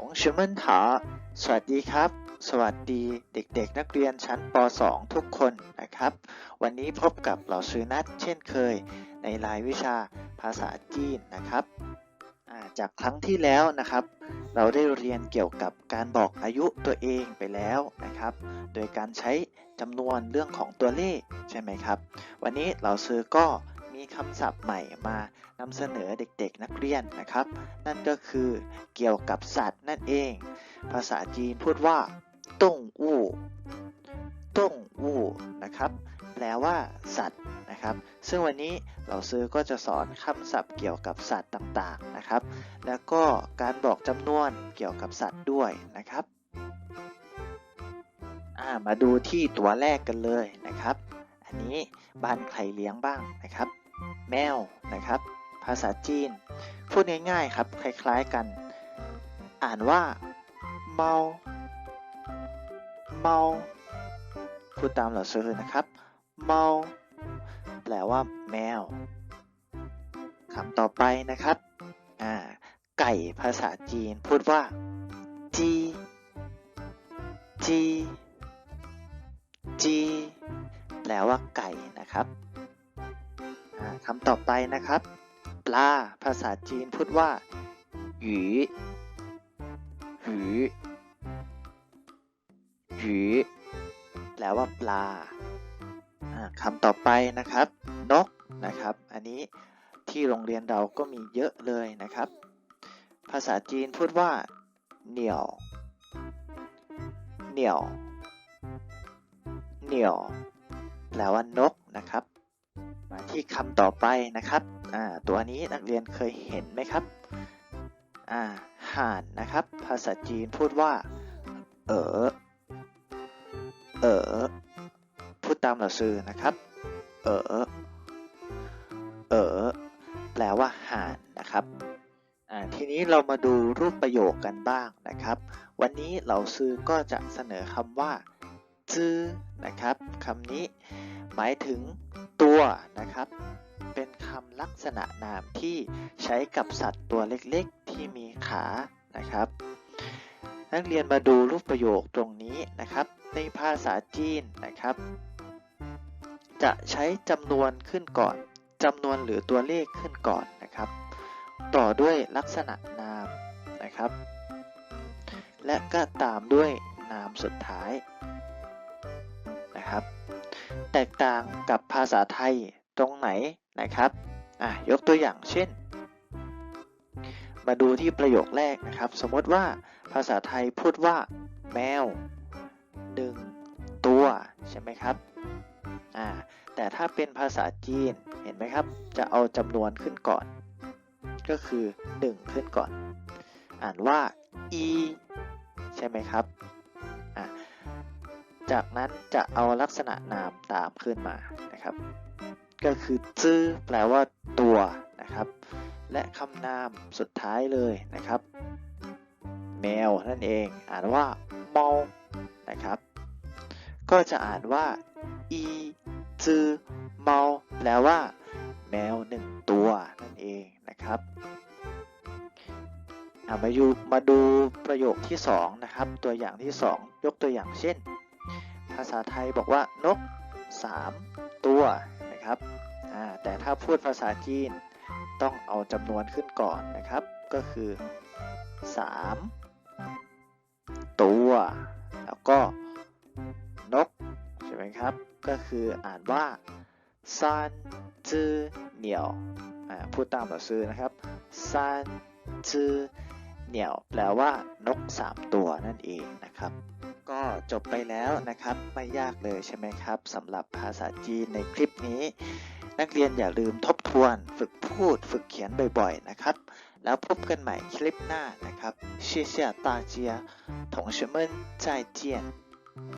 ของชิมันถาสวัสดีครับ สวัสดีเด็กๆ นักเรียนชั้นป .2 ทุกคนนะครับ วันนี้พบกับเหล่าซื้อนัดเช่นเคย ในรายวิชาภาษาจีนนะครับ จากครั้งที่แล้วนะครับ เราได้เรียนเกี่ยวกับการบอกอายุตัวเองไปแล้วนะครับ โดยการใช้จำนวนเรื่องของตัวเลขใช่ไหมครับ วันนี้เหล่าซื้อก็ มีคำศัพท์ใหม่มานำเสนอเด็กๆนักเรียนนะครับ นั่นก็คือเกี่ยวกับสัตว์นั่นเอง ภาษาจีนพูดว่าต้งอู่ต้งอู่นะครับแปลว่าสัตว์นะครับ ซึ่งวันนี้เราซื้อก็จะสอนคำศัพท์เกี่ยวกับสัตว์ต่างๆนะครับ แล้วก็การบอกจำนวนเกี่ยวกับสัตว์ด้วยนะครับมาดูที่ตัวแรกกันเลยนะครับ อันนี้บ้านใครเลี้ยงบ้างนะครับ แมวนะครับ ภาษาจีน พูดง่ายๆครับ คล้ายๆกัน อ่านว่าเมาเมาพูดตามเหล่าซื้อนะครับเมาแปลว่าแมวคำต่อไปนะครับอ่าไก่ภาษาจีนพูดว่าจีจีจีแปลว่าไก่นะครับ คำต่อไปนะครับ ปลา ภาษาจีนพูดว่าหยูหยูหยูแปลว่าปลาคำต่อไปนะครับ นกนะครับ อันนี้ที่โรงเรียนเราก็มีเยอะเลยนะครับ ภาษาจีนพูดว่าเหนี่ยวเหนี่ยวเหนี่ยวแปลว่านกนะครับ ที่คำต่อไปนะครับตัวนี้นักเรียนเคยเห็นไหมครับห่านนะครับ ภาษาจีนพูดว่า เออเออพูดตามหลักสื่อนะครับ เออเออแปลว่าห่านนะครับทีนี้เรามาดูรูปประโยคกันบ้างนะครับ วันนี้เราซื้อก็จะเสนอคำว่าจื้อนะครับคำนี้หมายถึง ตัวนะครับ เป็นคำลักษณะนามที่ใช้กับสัตว์ตัวเล็กๆ ที่มีขานะครับ นักเรียนมาดูรูปประโยคตรงนี้นะครับ ในภาษาจีนนะครับ จะใช้จำนวนขึ้นก่อนจำนวนหรือตัวเลขขึ้นก่อนนะครับ ต่อด้วยลักษณะนามนะครับ และก็ตามด้วยนามสุดท้าย ตกต่างกับภาษาไทยตรงไหนนะครับอะยกตัวอย่างเช่น มาดูที่ประโยคแรกนะครับ สมมติว่าภาษาไทยพูดว่า แมวหนึ่งตัวใช่ไหมครับอ่าแต่ถ้าเป็นภาษาจีนเห็นไหมครับ จะเอาจำนวนขึ้นก่อน ก็คือ 1 ขึ้นก่อน อ่านว่าอีใช่ไหมครับ จากนั้นจะเอาลักษณะนามตามขึ้นมานะครับ ก็คือจื้อแปลว่าตัวนะครับ และคำนามสุดท้ายเลยนะครับ แมวนั่นเองอ่านว่าเมานะครับ ก็จะอ่านว่าอีจื้อเมาแปลว่า แมวหนึ่งตัวนั่นเองนะครับมาดูมาดูประโยคที่สองนะครับ ตัวอย่างที่สองยกตัวอย่างเช่นาษาไทยบอกว่านก 3 ตัวนะครับแต่ถ้าพูดภาษาจีนต้องเอาจำนวนขึ้นก่อนนะครับ ก็คือ 3 ตัว แล้วก็นกใช่ไหมครับ ก็คืออ่านว่าซานจื้อเหนียวพูดตามหลักซื้อนะครับซานจื้อเหนี่ยวแปลว่านก 3 ตัวนั่นเองนะครับ จบไปแล้วนะครับไม่ยากเลยใช่ไหมครับสำหรับภาษาจีนในคลิปนี้ นักเรียนอย่าลืมทบทวนฝึกพูดฝึกเขียนบ่อยๆนะครับ แล้วพบกันใหม่คลิปหน้านะครับ谢谢大家同学们再见